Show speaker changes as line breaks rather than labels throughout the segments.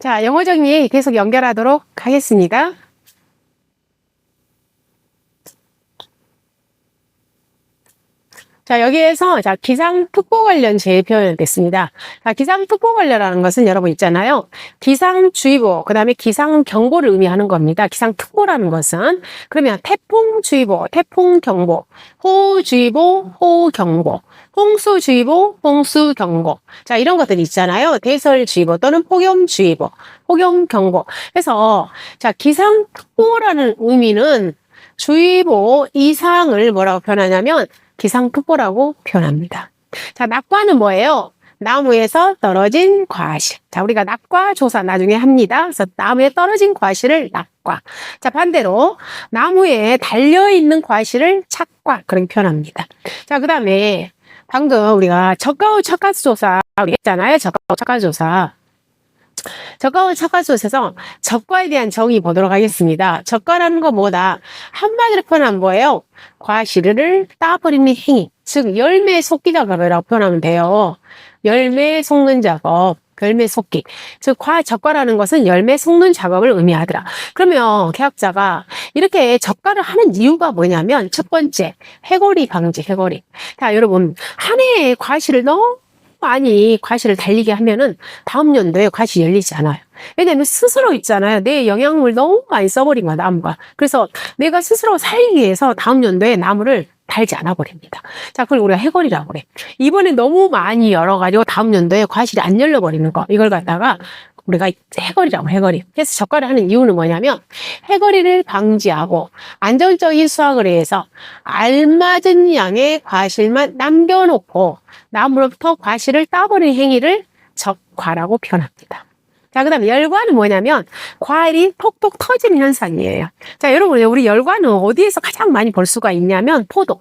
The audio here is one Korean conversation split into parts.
자, 영어 정리 계속 연결하도록 하겠습니다. 자, 여기에서 자, 기상특보 관련 제일 표현됐습니다. 자, 기상특보 관련이라는 것은 여러분 있잖아요. 기상주의보, 그 다음에 기상경보를 의미하는 겁니다. 기상특보라는 것은. 그러면 태풍주의보, 태풍경보, 호우주의보, 호우경보, 홍수주의보, 홍수경보. 자, 이런 것들이 있잖아요. 대설주의보 또는 폭염주의보, 폭염경보. 그래서, 자, 기상특보라는 의미는 주의보 이상을 뭐라고 표현하냐면 기상특보라고 표현합니다. 자, 낙과는 뭐예요? 나무에서 떨어진 과실. 자, 우리가 낙과 조사 나중에 합니다. 그래서 나무에 떨어진 과실을 낙과. 자, 반대로 나무에 달려있는 과실을 착과. 그렇게 표현합니다. 자, 그 다음에 방금 우리가 저가우 착가수 조사 우리 했잖아요. 저가우 착가수 조사. 저가운 착가수에서 적과에 대한 정의 보도록 하겠습니다. 적과라는 거 뭐다? 한마디로 표현하면 뭐예요? 과실을 따버리는 행위. 즉, 열매 속기 작업이라고 표현하면 돼요. 열매 속는 작업. 열매 속기. 즉, 과, 적과라는 것은 열매 속는 작업을 의미하더라. 그러면 계약자가 이렇게 적과를 하는 이유가 뭐냐면, 첫 번째, 해고리 방지, 해고리. 자, 여러분, 한 해에 과실을 너무 많이 과실을 달리게 하면은 다음 연도에 과실이 열리지 않아요. 왜냐면 스스로 있잖아요. 내 영양물 너무 많이 써버린 거야, 나무가. 그래서 내가 스스로 살기 위해서 다음 연도에 나무를 달지 않아 버립니다. 자, 그걸 우리가 해거리라고 그래. 이번에 너무 많이 열어가지고 다음 연도에 과실이 안 열려버리는 거. 이걸 갖다가 우리가 해거리라고 해거리. 그래서 젓갈을 하는 이유는 뭐냐면 해거리를 방지하고 안정적인 수확을 위해서 알맞은 양의 과실만 남겨놓고 나무로부터 과실을 따버리는 행위를 적과라고 표현합니다. 자, 그 다음에 열과는 뭐냐면, 과일이 톡톡 터지는 현상이에요. 자, 여러분, 우리 열과는 어디에서 가장 많이 볼 수가 있냐면, 포도.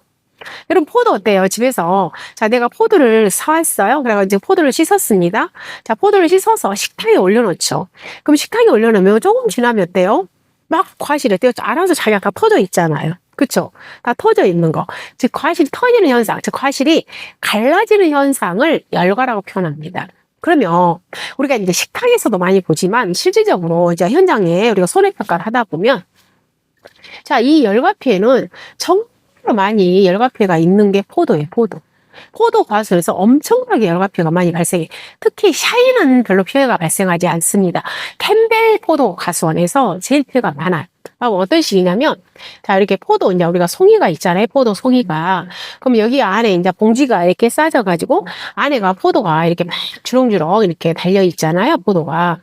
여러분, 포도 어때요? 집에서. 자, 내가 포도를 사왔어요. 그래가지고 포도를 씻었습니다. 자, 포도를 씻어서 식탁에 올려놓죠. 그럼 식탁에 올려놓으면 조금 지나면 어때요? 막 과실이 어때요? 알아서 자기가 다 터져 있잖아요. 그쵸? 다 터져 있는 거. 즉, 과실이 터지는 현상, 즉, 과실이 갈라지는 현상을 열과라고 표현합니다. 그러면 우리가 이제 식탁에서도 많이 보지만 실질적으로 이제 현장에 우리가 손해평가를 하다 보면 자, 이 열과 피해는 정 말 많이 열과 피해가 있는 게 포도예요, 포도. 포도 과수에서 엄청나게 열과 피해가 많이 발생해. 특히 샤인은 별로 피해가 발생하지 않습니다. 캠벨 포도 가수원에서 제일 피해가 많아요. 어떤 식이냐면, 자, 이렇게 포도, 이제 우리가 송이가 있잖아요. 포도 송이가. 그럼 여기 안에 이제 봉지가 이렇게 싸져가지고, 안에가 포도가 이렇게 막 주렁주렁 이렇게 달려있잖아요. 포도가.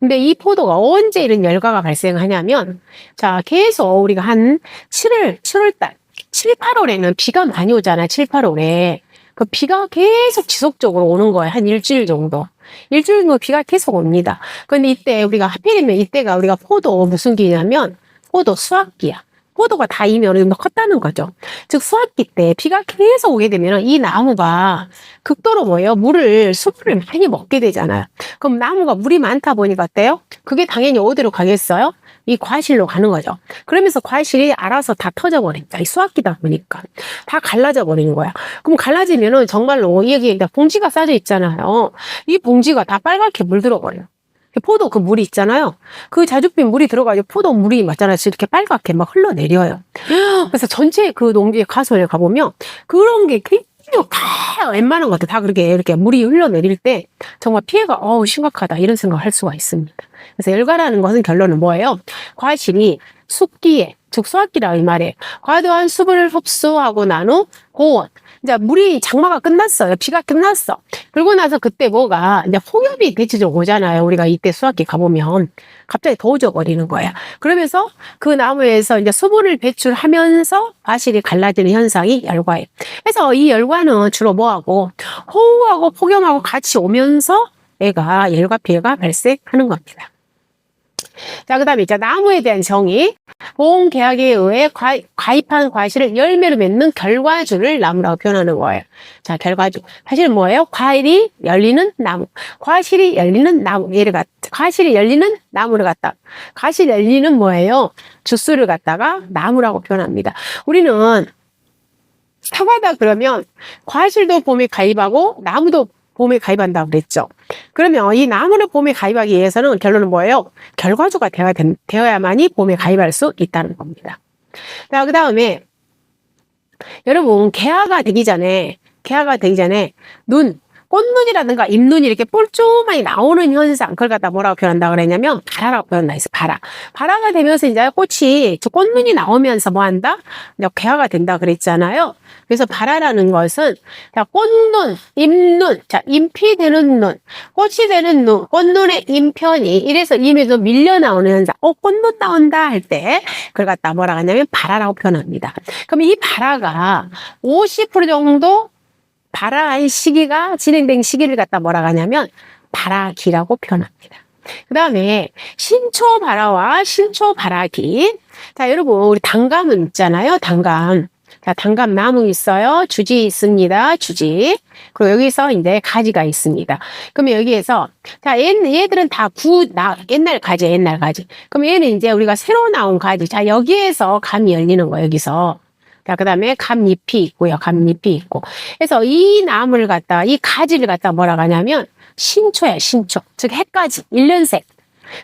근데 이 포도가 언제 이런 열과가 발생하냐면, 자, 계속 우리가 한 7월, 7월달, 7, 8월에는 비가 많이 오잖아요. 7, 8월에. 그 비가 계속 지속적으로 오는 거예요. 한 일주일 정도. 일주일 정도 비가 계속 옵니다. 근데 이때 우리가 하필이면 이때가 우리가 포도 무슨 기냐면 포도 수확기야. 포도가 다 이미 어느 정도 컸다는 거죠. 즉 수확기 때 비가 계속 오게 되면 이 나무가 극도로 뭐예요? 물을 수분을 많이 먹게 되잖아요. 그럼 나무가 물이 많다 보니까 어때요? 그게 당연히 어디로 가겠어요? 이 과실로 가는 거죠. 그러면서 과실이 알아서 다 터져 버린다. 이 수확기다 보니까 다 갈라져 버리는 거야. 그럼 갈라지면은 정말로 여기 봉지가 싸져 있잖아요. 이 봉지가 다 빨갛게 물들어 버려요. 포도 그 물이 있잖아요. 그 자줏빛 물이 들어가지고 포도 물이 맞잖아요. 이렇게 빨갛게 막 흘러내려요. 그래서 전체 그 농지에 가설에 가보면 그런 게 다 웬만한 것들 다 그렇게 이렇게 물이 흘러내릴 때 정말 피해가 어우 심각하다 이런 생각을 할 수가 있습니다. 그래서 열과라는 것은 결론은 뭐예요? 과실이 숙기에 즉 수확기라 이 말에 과도한 수분을 흡수하고 난 후 고온 이제 물이 장마가 끝났어요. 비가 끝났어. 그러고 나서 그때 뭐가 이제 폭염이 대체적으로 오잖아요. 우리가 이때 수확기 가보면 갑자기 더워져 버리는 거야. 그러면서 그 나무에서 이제 수분을 배출하면서 과실이 갈라지는 현상이 열과예요. 그래서 이 열과는 주로 뭐하고 호우하고 폭염하고 같이 오면서 애가 열과 피해가 발생하는 겁니다. 자, 그 다음에 이제 나무에 대한 정의. 보험계약에 의해 과, 가입한 과실을 열매로 맺는 결과주를 나무라고 표현하는 거예요. 자, 결과주. 사실 뭐예요? 과일이 열리는 나무. 과실이 열리는 나무. 얘를 갖, 과실이 열리는 나무를 갖다. 과실이 열리는 뭐예요? 주스를 갖다가 나무라고 표현합니다. 우리는 사과다 그러면 과실도 봄에 가입하고 나무도 봄에 가입한다고 그랬죠. 그러면 이 나무를 봄에 가입하기 위해서는 결론은 뭐예요? 결과주가 되어야 된- 되어야만이 봄에 가입할 수 있다는 겁니다. 자, 그 다음에 여러분 개화가 되기 전에 개화가 되기 전에 눈 꽃눈이라든가 잎눈이 이렇게 뻘쭘하게 나오는 현상 그걸 갖다 뭐라고 표현한다 그랬냐면 발화라고 표현한다 했어 발화 발화가 되면서 이제 꽃이 저 꽃눈이 나오면서 뭐 한다? 개화가 된다 그랬잖아요. 그래서 발화라는 것은 자 꽃눈 잎눈 자 잎이 되는 눈 꽃이 되는 눈 꽃눈의 잎편이 이래서 잎에서 밀려 나오는 현상. 어 꽃눈 나온다 할 때 그걸 갖다 뭐라 하냐면 발화라고 표현합니다. 그럼 이 발화가 50% 정도 발화한 시기가 진행된 시기를 갖다 뭐라 하냐면 발화기라고 표현합니다. 그 다음에 신초 발화와 신초 발화기. 자, 여러분, 우리 단감은 있잖아요. 단감. 자, 단감 나무 있어요. 주지 있습니다. 주지. 그리고 여기서 이제 가지가 있습니다. 그러면 여기에서, 자, 얘, 얘들은 다 구, 나, 옛날 가지, 옛날 가지. 그럼 얘는 이제 우리가 새로 나온 가지. 자, 여기에서 감이 열리는 거예요. 여기서. 자, 그 다음에 감잎이 있고요. 감잎이 있고. 그래서 이 나무를 갖다, 이 가지를 갖다 뭐라고 하냐면, 신초야, 신초. 즉, 해까지. 일년색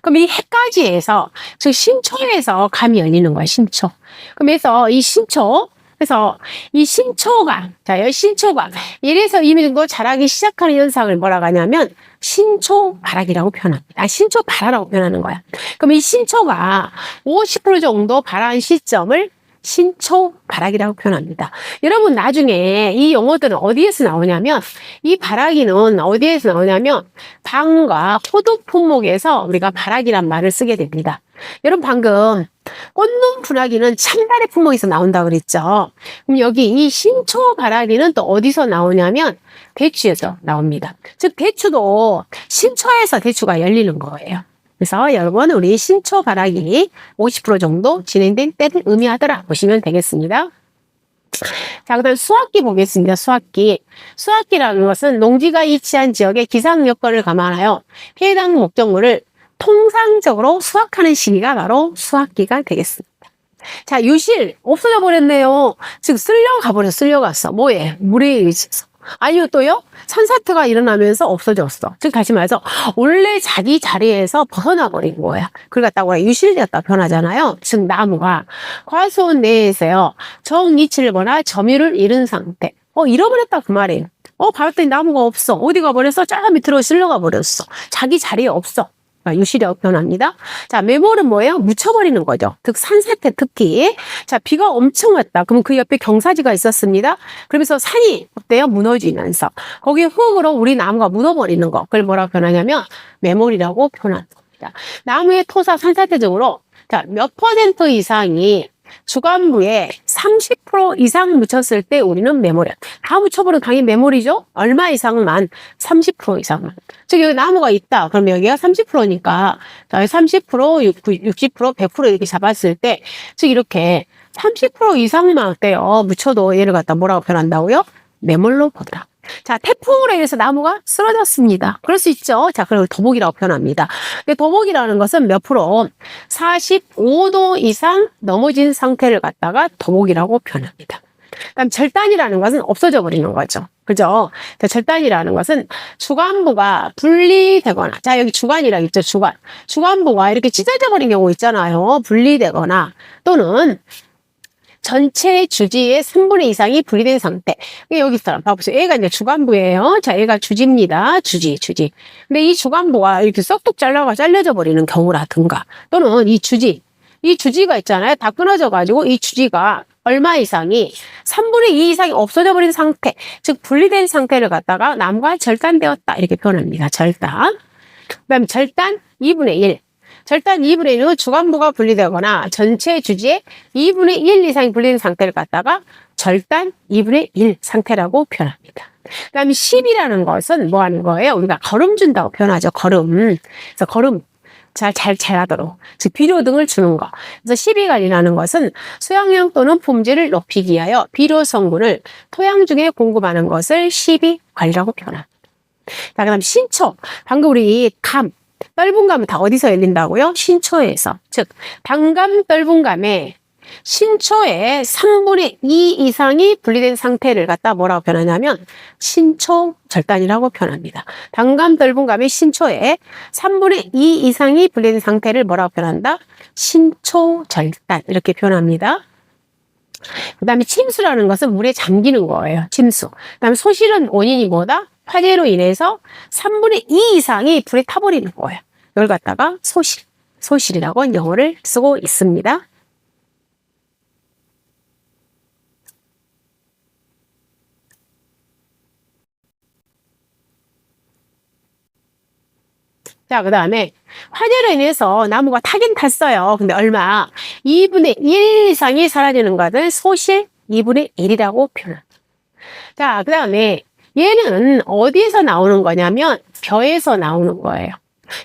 그럼 이 해까지에서, 즉, 신초에서 감이 열리는 거야, 신초. 그러면서 이 신초, 그래서 이 신초가, 자, 이 신초가, 이래서 이미 정도 자라기 시작하는 현상을 뭐라고 하냐면, 신초 발학이라고 표현합니다. 아, 신초 발화라고 표현하는 거야. 그럼 이 신초가 50% 정도 발화한 시점을 신초 발화기라고 표현합니다. 여러분 나중에 이 용어들은 어디에서 나오냐면 이 발화기는 어디에서 나오냐면 방과 호두 품목에서 우리가 발화기란 말을 쓰게 됩니다. 여러분 방금 꽃눈 분화기는 참다리 품목에서 나온다 그랬죠. 그럼 여기 이 신초 발화기는 또 어디서 나오냐면 대추에서 나옵니다. 즉 대추도 신초에서 대추가 열리는 거예요. 그래서 여러분 우리 신초 발화기 50% 정도 진행된 때를 의미하더라 보시면 되겠습니다. 자, 그 다음 수확기 보겠습니다. 수확기. 수확기라는 것은 농지가 위치한 지역의 기상 여건을 감안하여 해당 목적물을 통상적으로 수확하는 시기가 바로 수확기가 되겠습니다. 자, 유실 없어져 버렸네요. 즉 쓸려가 버려 쓸려갔어. 뭐에? 물에 의해서. 아니요 또요 산사태가 일어나면서 없어졌어. 즉 다시 말해서 원래 자기 자리에서 벗어나 버린 거야. 그걸 갖다가 우리가 유실되었다 표현하잖아요. 즉 나무가 과수원 내에서요 정이치를 거나 점유를 잃은 상태. 어 잃어버렸다 그 말이에요. 어 봤더니 나무가 없어. 어디 가버렸어? 저 밑으로 실려가 버렸어. 자기 자리에 없어. 그러니까 유실이라고 표현합니다. 자, 메모는 뭐예요? 묻혀버리는 거죠. 즉, 산사태 특히. 자, 비가 엄청 왔다. 그러면 그 옆에 경사지가 있었습니다. 그러면서 산이 어때요? 무너지면서. 거기에 흙으로 우리 나무가 묻어버리는 거. 그걸 뭐라고 표현하냐면, 메모리라고 표현하는 겁니다. 나무의 토사 산사태적으로 자, 몇 퍼센트 이상이 주간부에 30% 이상 묻혔을 때 우리는 메모리. 다 묻혀버리면 당연히 메모리죠? 얼마 이상만? 30% 이상만. 즉, 여기 나무가 있다. 그럼 여기가 30%니까, 30%, 60%, 100% 이렇게 잡았을 때, 즉, 이렇게 30% 이상만 어때요? 묻혀도 얘를 갖다 뭐라고 표현한다고요? 매몰로 보더라. 자, 태풍으로 인해서 나무가 쓰러졌습니다. 그럴 수 있죠. 자, 그리고 도복이라고 표현합니다. 도복이라는 것은 몇 프로? 45도 이상 넘어진 상태를 갖다가 도복이라고 표현합니다. 그다음 절단이라는 것은 없어져 버리는 거죠. 그죠? 자, 절단이라는 것은 주관부가 분리되거나, 자, 여기 주관이라고 있죠, 주관. 주관부가 이렇게 찢어져 버린 경우 있잖아요. 분리되거나, 또는 전체 주지의 3분의 이상이 분리된 상태. 여기 있어요. 봐보세요. 얘가 이제 주관부예요. 자, 얘가 주지입니다. 주지, 주지. 근데 이 주관부가 이렇게 썩둑 잘라가 잘려져 버리는 경우라든가, 또는 이 주지, 이 주지가 있잖아요. 다 끊어져 가지고 이 주지가 얼마 이상이 3분의 2 이상이 없어져 버린 상태, 즉 분리된 상태를 갖다가 나무가 절단되었다 이렇게 표현합니다. 절단. 그다음에 절단 2분의 1. 절단 2분의 1은 주관부가 분리되거나 전체 주지의 2분의 1 이상이 분리된 상태를 갖다가 절단 2분의 1 상태라고 표현합니다. 그 다음에 10이라는 것은 뭐 하는 거예요? 우리가 걸음 준다고 표현하죠. 걸음. 그래서 걸음. 잘, 잘, 잘 하도록. 즉, 비료 등을 주는 거. 그래서 시비관리라는 것은 수양량 또는 품질을 높이기 위하여 비료 성분을 토양 중에 공급하는 것을 시비관리라고 표현합니다. 자, 그 다음 신초. 방금 우리 감, 떫은 감은 다 어디서 열린다고요? 신초에서. 즉, 단감 떫은 감에 신초의 3분의 2 이상이 분리된 상태를 갖다 뭐라고 표현하냐면 신초 절단이라고 표현합니다. 단감, 떫은감의 신초의 3분의 2 이상이 분리된 상태를 뭐라고 표현한다? 신초 절단 이렇게 표현합니다. 그 다음에 침수라는 것은 물에 잠기는 거예요. 침수. 그 다음에 소실은 원인이 뭐다? 화재로 인해서 3분의 2 이상이 불에 타버리는 거예요. 이걸 갖다가 소실, 소실이라고 영어를 쓰고 있습니다. 자, 그 다음에 화재로 인해서 나무가 타긴 탔어요. 근데 얼마? 2분의 1 이상이 사라지는 것을 소실 2분의 1이라고 표현합니다. 자, 그 다음에 얘는 어디에서 나오는 거냐면 벼에서 나오는 거예요.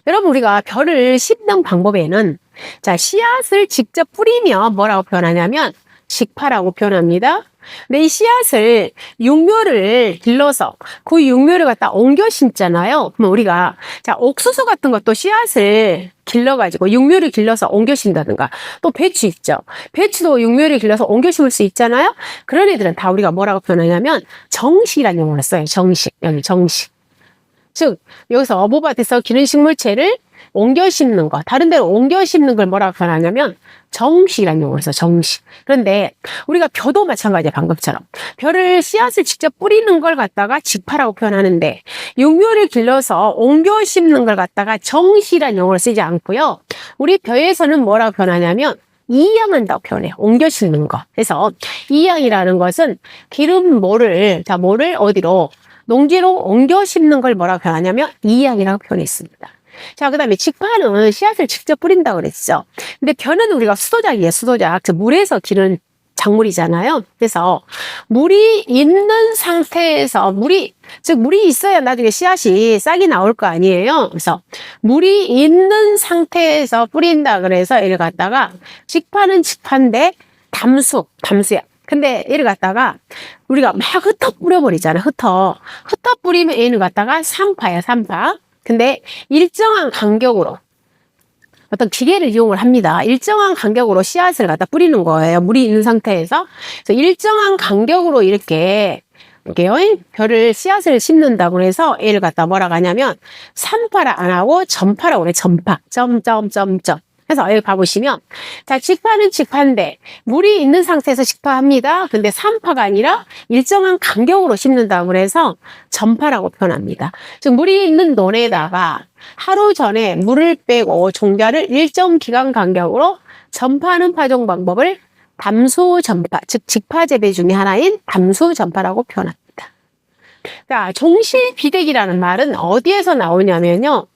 여러분 우리가 벼를 심는 방법에는 자 씨앗을 직접 뿌리면 뭐라고 표현하냐면 직파라고 표현합니다. 근데 이 씨앗을 육묘를 길러서 그 육묘를 갖다 옮겨 심잖아요. 그럼 우리가 자 옥수수 같은 것도 씨앗을 길러가지고 육묘를 길러서 옮겨 심다든가 또 배추 있죠. 배추도 육묘를 길러서 옮겨 심을 수 있잖아요. 그런 애들은 다 우리가 뭐라고 표현하냐면 정식이라는 용어를 써요. 정식 여기 정식. 즉 여기서 어부밭에서 기른 식물체를 옮겨 심는 거, 다른 데로 옮겨 심는 걸 뭐라고 표현하냐면 정식이라는 용어를 써 정식. 그런데 우리가 벼도 마찬가지야 방금처럼 벼를 씨앗을 직접 뿌리는 걸 갖다가 직파라고 표현하는데 육묘를 길러서 옮겨 심는 걸 갖다가 정식이라는 용어를 쓰지 않고요. 우리 벼에서는 뭐라고 표현하냐면 이양한다고 표현해요. 옮겨 심는 거. 그래서 이양이라는 것은 기름 모를 자 모를 어디로 농지로 옮겨 심는 걸 뭐라고 표현하냐면 이양이라고 표현했습니다. 자, 그 다음에 직파는 씨앗을 직접 뿌린다고 그랬죠. 근데 벼는 우리가 수도작이에요, 수도작. 즉, 물에서 기른 작물이잖아요. 그래서 물이 있는 상태에서 물이 즉 물이 있어야 나중에 씨앗이 싹이 나올 거 아니에요. 그래서 물이 있는 상태에서 뿌린다 그래서 이를 갖다가 직파는 직파인데 담수 담수야. 근데 얘를 갖다가 우리가 막 흩어 뿌려버리잖아. 흩어. 흩어 뿌리면 얘는 갖다가 삼파야, 삼파. 근데 일정한 간격으로 어떤 기계를 이용을 합니다. 일정한 간격으로 씨앗을 갖다 뿌리는 거예요. 물이 있는 상태에서. 그래서 일정한 간격으로 이렇게 이게요. 별을 씨앗을 심는다고 해서 얘를 갖다 뭐라고 하냐면 삼파라 안 하고 전파라고 그래. 전파. 점점점점. 그래서 여기 봐보시면 자 직파는 직파인데 물이 있는 상태에서 직파합니다. 근데 삼파가 아니라 일정한 간격으로 심는다고 그래서 전파라고 표현합니다. 즉 물이 있는 논에다가 하루 전에 물을 빼고 종자를 일정 기간 간격으로 전파하는 파종 방법을 담수 전파, 즉 직파 재배 중의 하나인 담수 전파라고 표현합니다. 자, 종실 비대기라는 말은 어디에서 나오냐면요.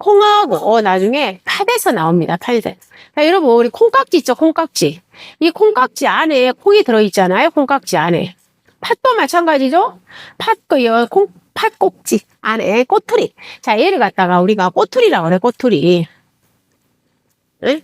콩하고 어, 나중에 팥에서 나옵니다. 팥에. 자, 여러분 우리 콩깍지 있죠? 콩깍지. 이 콩깍지 안에 콩이 들어있잖아요. 콩깍지 안에. 팥도 마찬가지죠? 팥거요. 콩 팥꼭지 안에 꼬투리. 자, 얘를 갖다가 우리가 꼬투리라고 그래. 꼬투리. 응?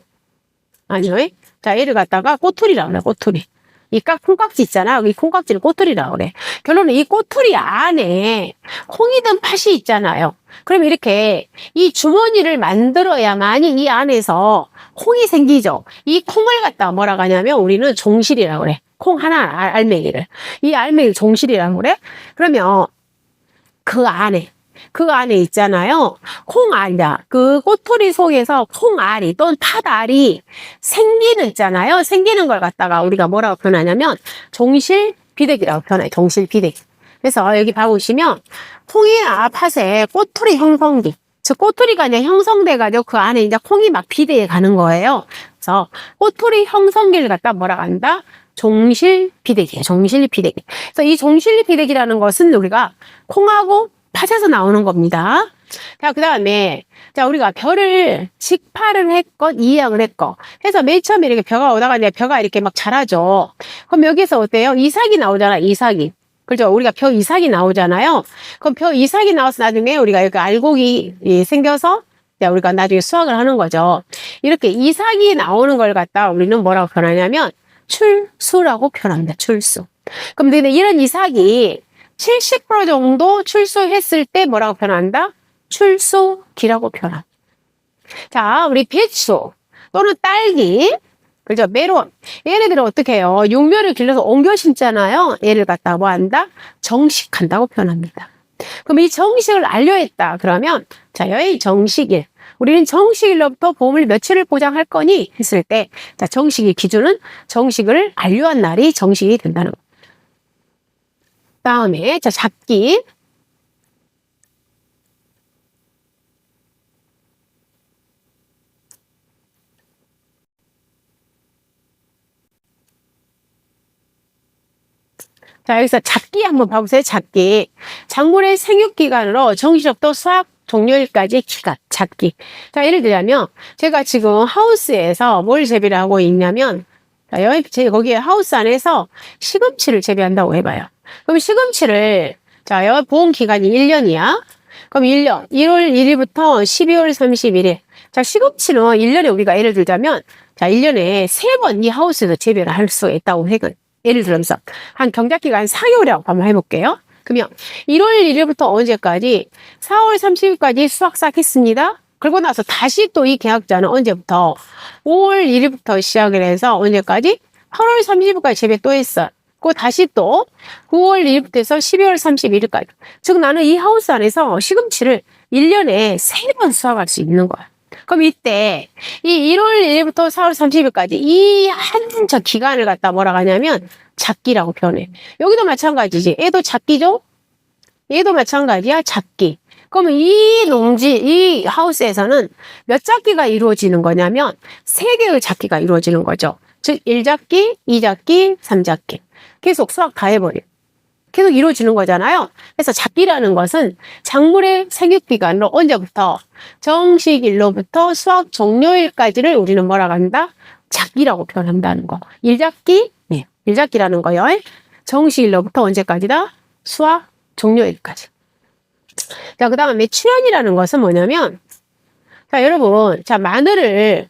아니요. 자, 얘를 갖다가 꼬투리라고 그래. 꼬투리. 이 깍, 콩깍지 있잖아. 이 콩깍지를 꼬투리라고 그래. 결론은 이 꼬투리 안에 콩이 든 팥이 있잖아요. 그럼 이렇게 이 주머니를 만들어야만이 이 안에서 콩이 생기죠. 이 콩을 갖다 뭐라고 하냐면 우리는 종실이라고 그래. 콩 하나 알- 알맹이를. 이 알맹이를 종실이라고 그래. 그러면 그 안에 그 안에 있잖아요. 콩알이야. 그 꼬투리 속에서 콩알이 또는 팥알이 생기는 있잖아요. 생기는 걸 갖다가 우리가 뭐라고 표현하냐면 종실 비대기라고 표현해요. 종실 비대기. 그래서 여기 봐보시면 콩이나 팥에 꼬투리 형성기. 즉 꼬투리가 이제 형성돼가지고 그 안에 이제 콩이 막 비대해 가는 거예요. 그래서 꼬투리 형성기를 갖다 뭐라고 한다? 종실 비대기예요. 종실 비대기. 그래서 이 종실 비대기라는 것은 우리가 콩하고 팥에서 나오는 겁니다. 자, 그 다음에, 자, 우리가 벼를 직파를 했건, 이양을 했건, 해서 맨 처음에 이렇게 벼가 오다가 이제 벼가 이렇게 막 자라죠. 그럼 여기서 어때요? 이삭이 나오잖아, 이삭이. 그죠? 우리가 벼 이삭이 나오잖아요. 그럼 벼 이삭이 나와서 나중에 우리가 이렇게 알곡이 이 생겨서 자, 우리가 나중에 수확을 하는 거죠. 이렇게 이삭이 나오는 걸 갖다 우리는 뭐라고 표현하냐면 출수라고 표현합니다. 출수. 그럼 근데 이런 이삭이 70% 정도 출소했을 때 뭐라고 표현한다? 출소기라고 표현합니다. 자, 우리 배추 또는 딸기 그죠? 메론. 얘네들은 어떻게 해요? 육묘를 길러서 옮겨 심잖아요. 얘를 갖다가 뭐 한다? 정식한다고 표현합니다. 그럼 이 정식을 알려했다. 그러면, 자, 여기 정식일. 우리는 정식일로부터 보험을 며칠을 보장할 거니? 했을 때, 자, 정식일 기준은 정식을 알려한 날이 정식이 된다는 거. 다음에, 자, 잡기. 자, 여기서 작기 한번 봐보세요. 작기. 작물의 생육기간으로 정시부터 수확 종료일까지 기간, 작기. 자, 예를 들자면, 제가 지금 하우스에서 뭘 재배를 하고 있냐면, 자, 여기, 제, 거기에 하우스 안에서 시금치를 재배한다고 해봐요. 그럼 시금치를, 자, 여기 보험 기간이 1년이야. 그럼 1년, 1월 1일부터 12월 31일. 자, 시금치는 1년에 우리가 예를 들자면, 자, 1년에 세 번 이 하우스에서 재배를 할 수 있다고 해요. 예를 들면서 한 경작 기간 4개월이라고 한번 해볼게요. 그러면 1월 1일부터 언제까지 4월 30일까지 수확 시작했습니다. 그러고 나서 다시 또 이 계약자는 언제부터 5월 1일부터 시작을 해서 언제까지 8월 30일까지 재배 또 했어요. 그 다시 또 9월 1일부터 해서 12월 31일까지. 즉 나는 이 하우스 안에서 시금치를 1년에 3번 수확할 수 있는 거야. 그럼 이때 이 1월 1일부터 4월 30일까지 이 한 저 기간을 갖다 뭐라고 하냐면 작기라고 표현해. 여기도 마찬가지지. 얘도 작기죠? 얘도 마찬가지야. 작기. 그러면 이 농지, 이 하우스에서는 몇 작기가 이루어지는 거냐면 세 개의 작기가 이루어지는 거죠. 즉 1작기, 2작기, 3작기. 계속 수확 다 해버려. 계속 이루어지는 거잖아요. 그래서 작기라는 것은 작물의 생육기간으로 언제부터 정식일로부터 수확 종료일까지를 우리는 뭐라고 한다? 작기라고 표현한다는 거. 일작기, 네, 일작기라는 거요. 정식일로부터 언제까지다? 수확 종료일까지. 자, 그 다음에 출현이라는 것은 뭐냐면, 자, 여러분, 자, 마늘을,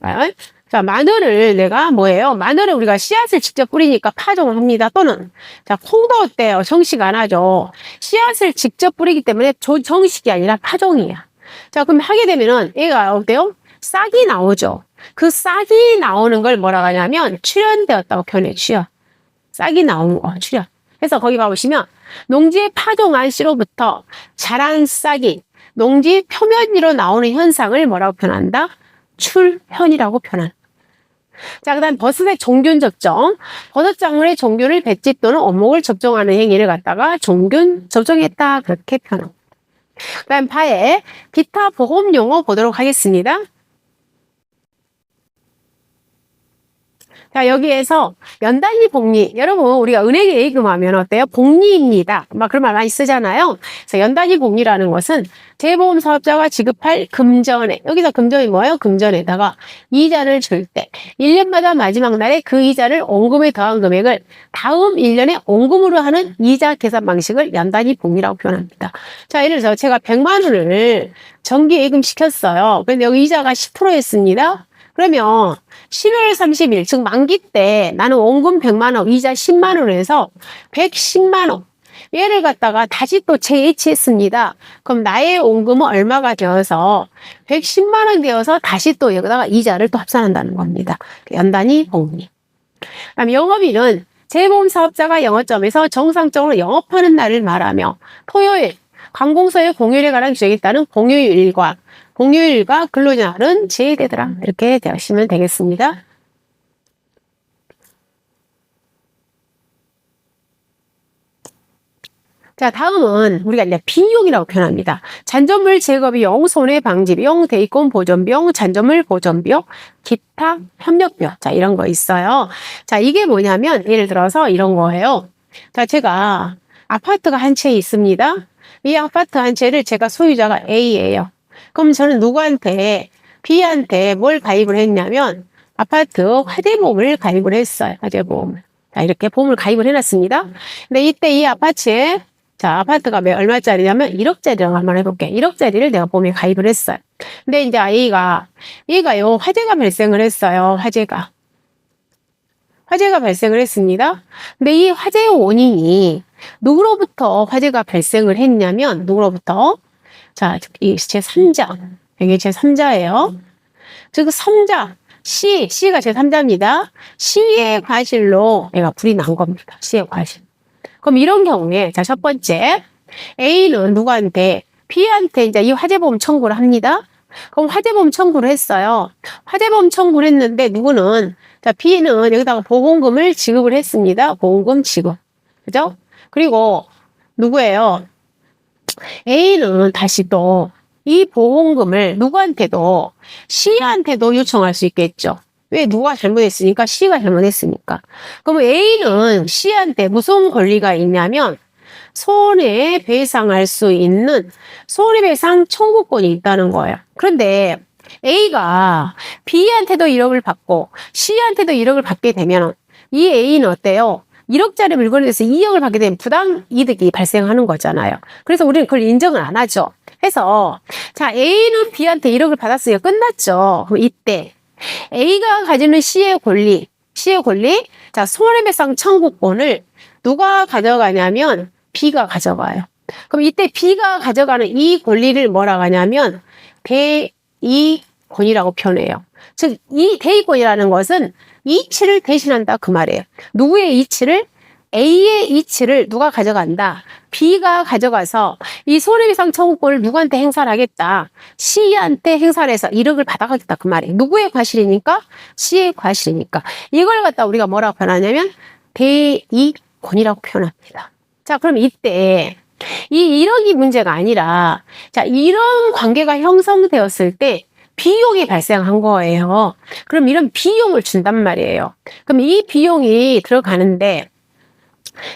아, 자, 마늘을 내가 뭐예요? 마늘을 우리가 씨앗을 직접 뿌리니까 파종을 합니다. 또는, 자, 콩도 어때요? 정식 안 하죠. 씨앗을 직접 뿌리기 때문에 조, 정식이 아니라 파종이야. 자, 그럼 하게 되면은 얘가 어때요? 싹이 나오죠. 그 싹이 나오는 걸 뭐라고 하냐면 출현되었다고 표현해 주요. 싹이 나온 거, 출현. 그래서 거기 가보시면 농지의 파종한 씨로부터 자란 싹이 농지 표면 위로 나오는 현상을 뭐라고 표현한다? 출현이라고 표현한다. 자, 그 다음 버섯의 종균 접종. 버섯 작물의 종균을 배지 또는 원목을 접종하는 행위를 갖다가 종균 접종했다. 그렇게 표현합니다. 그 다음 파에 기타 보험 용어 보도록 하겠습니다. 자, 여기에서 연단위 복리. 여러분, 우리가 은행에 예금하면 어때요? 복리입니다. 막 그런 말 많이 쓰잖아요. 그래서 연단위 복리라는 것은 재보험 사업자가 지급할 금전에, 여기서 금전이 뭐예요? 금전에다가 이자를 줄 때, 1년마다 마지막 날에 그 이자를 원금에 더한 금액을 다음 1년에 원금으로 하는 이자 계산 방식을 연단위 복리라고 표현합니다. 자, 예를 들어서 제가 100만 원을 정기 예금 시켰어요. 근데 여기 이자가 10%였습니다. 그러면 12월 30일, 즉 만기 때 나는 원금 100만 원, 이자 10만 원을 해서 110만 원. 얘를 갖다가 다시 또 재이치했습니다. 그럼 나의 원금은 얼마가 되어서 110만 원 되어서 다시 또 여기다가 이자를 또 합산한다는 겁니다. 연단위 복리. 그다음 영업일은 재보험 사업자가 영업점에서 정상적으로 영업하는 날을 말하며 토요일, 관공서의 공휴일에 관한 규정에 따른 공휴일과 공휴일과 근로날은 제외되더라. 이렇게 되시면 되겠습니다. 자, 다음은 우리가 이제 비용이라고 표현합니다. 잔존물 제거 비 용, 손해 방지 비용, 대입금 보존 비용, 잔존물 보존 비용, 기타 협력 비용. 자, 이런 거 있어요. 자, 이게 뭐냐면 예를 들어서 이런 거예요. 자, 제가 아파트가 한 채 있습니다. 이 아파트 한 채를 제가 소유자가 A예요. 그럼 저는 누구한테 B한테 뭘 가입을 했냐면 아파트 화재보험을 가입을 했어요. 화재보험을. 자, 이렇게 보험을 가입을 해놨습니다. 근데 이때 이 아파트에 자, 아파트가 몇 얼마짜리냐면 1억짜리라고 한번 해볼게. 1억짜리를 내가 보험에 가입을 했어요. 근데 이제 아이가, 얘가요, 화재가 발생을 했어요. 화재가. 화재가 발생을 했습니다. 근데 이 화재의 원인이 누구로부터 화재가 발생을 했냐면, 누구로부터? 자, 이 제3자. 이게 제 3자예요. 즉 3자 C, C가 제 3자입니다. C의 과실로 얘가 불이 난 겁니다. C의 과실. 그럼 이런 경우에 자 첫 번째 A는 누구한테 B한테 이제 이 화재보험 청구를 합니다. 그럼 화재보험 청구를 했어요. 화재보험 청구를 했는데 누구는 자 B는 여기다가 보험금을 지급을 했습니다. 보험금 지급. 그죠? 그리고 누구예요? A는 다시 또 이 보험금을 누구한테도 C한테도 요청할 수 있겠죠. 왜 누가 잘못했으니까 C가 잘못했으니까. 그럼 A는 C한테 무슨 권리가 있냐면 손해 배상할 수 있는 손해배상 청구권이 있다는 거예요. 그런데 A가 B한테도 1억을 받고 C한테도 1억을 받게 되면 이 A는 어때요? 1억짜리 물건에 대해서 2억을 받게 되면 부당 이득이 발생하는 거잖아요. 그래서 우리는 그걸 인정을 안 하죠. 해서 자 A는 B한테 1억을 받았으니까 끝났죠. 그럼 이때 A가 가지는 C의 권리, C의 권리, 자 손해배상 청구권을 누가 가져가냐면 B가 가져가요. 그럼 이때 B가 가져가는 이 권리를 뭐라고 하냐면 대이권이라고 표현해요. 즉, 이 대이권이라는 것은 이치를 대신한다 그 말이에요. 누구의 이치를? A의 이치를 누가 가져간다? B가 가져가서 이 손해배상 청구권을 누구한테 행사를 하겠다? C한테 행사를 해서 1억을 받아가겠다 그 말이에요. 누구의 과실이니까? C의 과실이니까. 이걸 갖다 우리가 뭐라고 표현하냐면 대이권이라고 표현합니다. 자, 그럼 이때 이 1억이 문제가 아니라 자, 이런 관계가 형성되었을 때 비용이 발생한 거예요. 그럼 이런 비용을 준단 말이에요. 그럼 이 비용이 들어가는데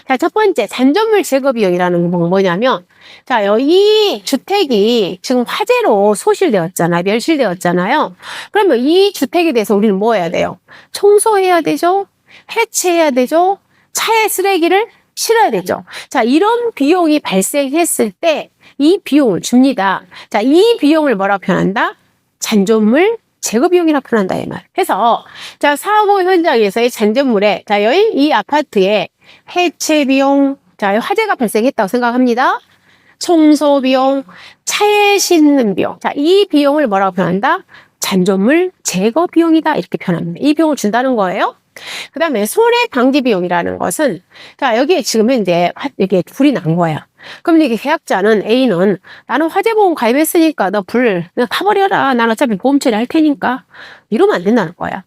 자, 첫 번째 잔존물 제거 비용이라는 건 뭐냐면 자, 이 주택이 지금 화재로 소실되었잖아요. 멸실되었잖아요. 그러면 이 주택에 대해서 우리는 뭐 해야 돼요? 청소해야 되죠? 해체해야 되죠? 차에 쓰레기를 실어야 되죠. 자, 이런 비용이 발생했을 때 이 비용을 줍니다. 자, 이 비용을 뭐라고 표현한다? 잔존물 제거 비용이라고 표현한다 이 말. 해서 자 사고 현장에서의 잔존물에 자 여기 이 아파트에 해체 비용, 자 화재가 발생했다고 생각합니다. 청소 비용, 차에 싣는 비용. 자 이 비용을 뭐라고 표현한다? 잔존물 제거 비용이다 이렇게 표현합니다. 이 비용을 준다는 거예요. 그 다음에 손해 방지 비용이라는 것은 자 여기에 지금 이제 화- 이게 불이 난 거야. 그럼 이게 계약자는 A는 나는 화재보험 가입했으니까 너 불 타버려라. 난 어차피 보험 처리할 테니까 이러면 안 된다는 거야.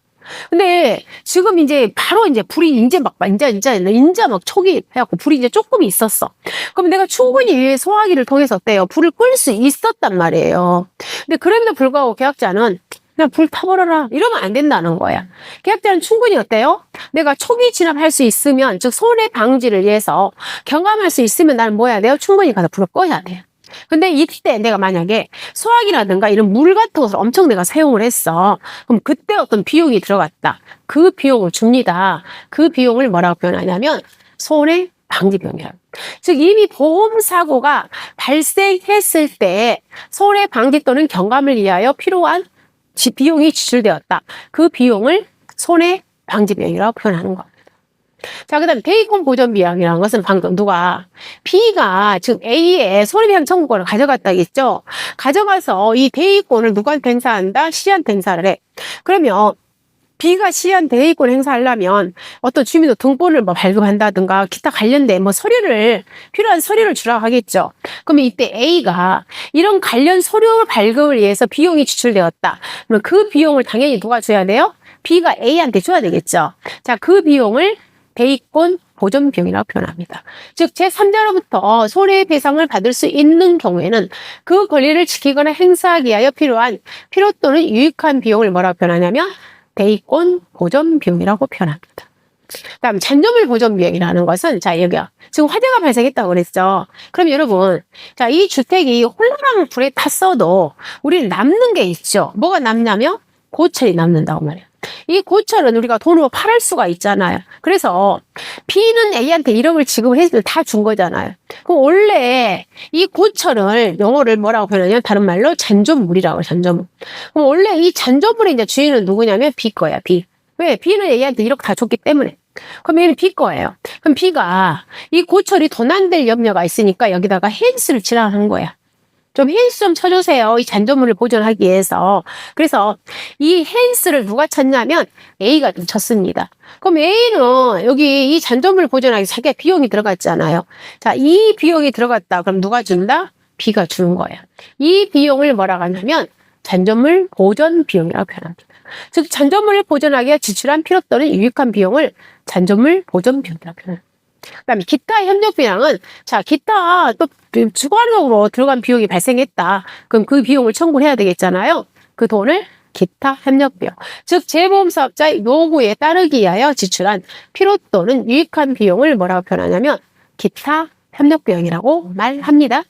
근데 지금 이제 바로 이제 불이 이제 막 이제 이제 이제 막 초기 해갖고 불이 이제 조금 있었어. 그럼 내가 충분히 소화기를 통해서 어때요? 불을 끌 수 있었단 말이에요. 근데 그럼에도 불구하고 계약자는 그냥 불 타버려라 이러면 안 된다는 거야. 계약자는 충분히 어때요? 내가 초기 진압할 수 있으면 즉 손해 방지를 위해서 경감할 수 있으면 나는 뭐 해야 돼요? 충분히 가서 불을 꺼야 돼요. 근데 이때 내가 만약에 소화기라든가 이런 물 같은 것을 엄청 내가 사용을 했어. 그럼 그때 어떤 비용이 들어갔다. 그 비용을 줍니다. 그 비용을 뭐라고 표현하냐면 손해 방지 비용이라. 즉 이미 보험 사고가 발생했을 때 손해 방지 또는 경감을 위하여 필요한 지- 비용이 지출되었다. 그 비용을 손해 방지 비용이라고 표현하는 겁니다. 자, 그 다음 대이권 보전 비용이라는 것은 방금 누가 B가 지금 A의 손해배상 청구권을 가져갔다 했죠. 가져가서 이 대이권을 누구한테 행사한다? C한테 행사를 해. 그러면 B가 C한테 대이권 행사하려면 어떤 주민도 등본을 뭐 발급한다든가 기타 관련된 뭐 서류를 필요한 서류를 주라 하겠죠. 그러면 이때 A가 이런 관련 서류 발급을 위해서 비용이 지출되었다. 그러면 그 비용을 당연히 누가 줘야 돼요? B가 A한테 줘야 되겠죠. 자, 그 비용을 대이권 보전 비용이라고 표현합니다. 즉 제3자로부터 손해배상을 받을 수 있는 경우에는 그 권리를 지키거나 행사하기 위하여 필요한 필요 또는 유익한 비용을 뭐라고 표현하냐면 대이권 보전 비용이라고 표현합니다. 그다음 잔존물 보전 비용이라는 것은 자 여기요. 지금 화재가 발생했다고 그랬죠. 그럼 여러분 자이 주택이 홀라랑 불에 탔어도 우리는 남는 게 있죠. 뭐가 남냐면 고철이 남는다고 말해요. 이 고철은 우리가 돈으로 팔을 수가 있잖아요. 그래서 B는 A한테 1억을 지급을 했을 때다준 거잖아요. 그럼 원래 이 고철을 영어를 뭐라고 표현하냐면 다른 말로 잔존물이라고 잔존물. 그럼 원래 이 잔존물의 이제 주인은 누구냐면 B 거야, B. 왜? B는 A한테 1억 다 줬기 때문에. 그럼 얘는 B 거예요. 그럼 B가 이 고철이 도난될 염려가 있으니까 여기다가 헨스를 칠하는 거야. 좀 헨스 좀 쳐주세요. 이 잔존물을 보존하기 위해서. 그래서 이 헨스를 누가 쳤냐면 A가 좀 쳤습니다. 그럼 A는 여기 이 잔존물을 보존하기 자기가 비용이 들어갔잖아요. 자, 이 비용이 들어갔다. 그럼 누가 준다? B가 주는 거예요. 이 비용을 뭐라고 하냐면 잔존물 보존 비용이라고 표현합니다. 즉 잔존물을 보존하기 위해 지출한 필요 또는 유익한 비용을 잔존물 보존 비용이라고 표현합니다. 그다음에 기타 협력 비용은 자 기타 또 주관적으로 들어간 비용이 발생했다. 그럼 그 비용을 청구를 해야 되겠잖아요. 그 돈을 기타 협력 비용, 즉 재보험 사업자의 요구에 따르기 위하여 지출한 필요 또는 유익한 비용을 뭐라고 표현하냐면 기타 협력 비용이라고 말합니다.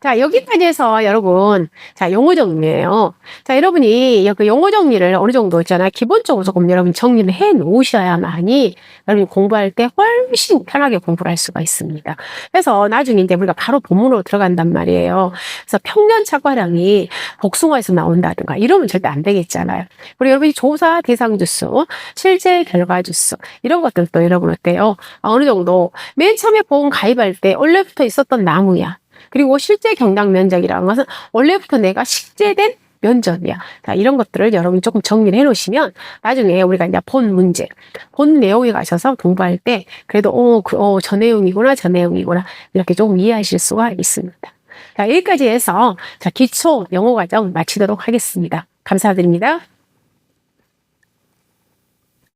자, 여기까지 해서 여러분, 자, 용어 정리예요. 자, 여러분이 그 용어 정리를 어느 정도 있잖아요. 기본적으로 조금 여러분 정리를 해 놓으셔야만이 여러분이 공부할 때 훨씬 편하게 공부를 할 수가 있습니다. 그래서 나중에 이제 우리가 바로 본문으로 들어간단 말이에요. 그래서 평년 착과량이 복숭아에서 나온다든가 이러면 절대 안 되겠잖아요. 그리고 여러분이 조사 대상 주수, 실제 결과 주수 이런 것들도 여러분 어때요? 어느 정도 맨 처음에 보험 가입할 때 원래부터 있었던 나무야. 그리고 실제 경락 면적이라는 것은 원래부터 내가 식재된 면적이야. 자, 이런 것들을 여러분이 조금 정리를 해 놓으시면 나중에 우리가 이제 본 문제, 본 내용에 가셔서 공부할 때 그래도 어, 그, 어, 저 내용이구나, 저 내용이구나 이렇게 조금 이해하실 수가 있습니다. 자, 여기까지 해서 자, 기초 영어 과정 마치도록 하겠습니다. 감사드립니다.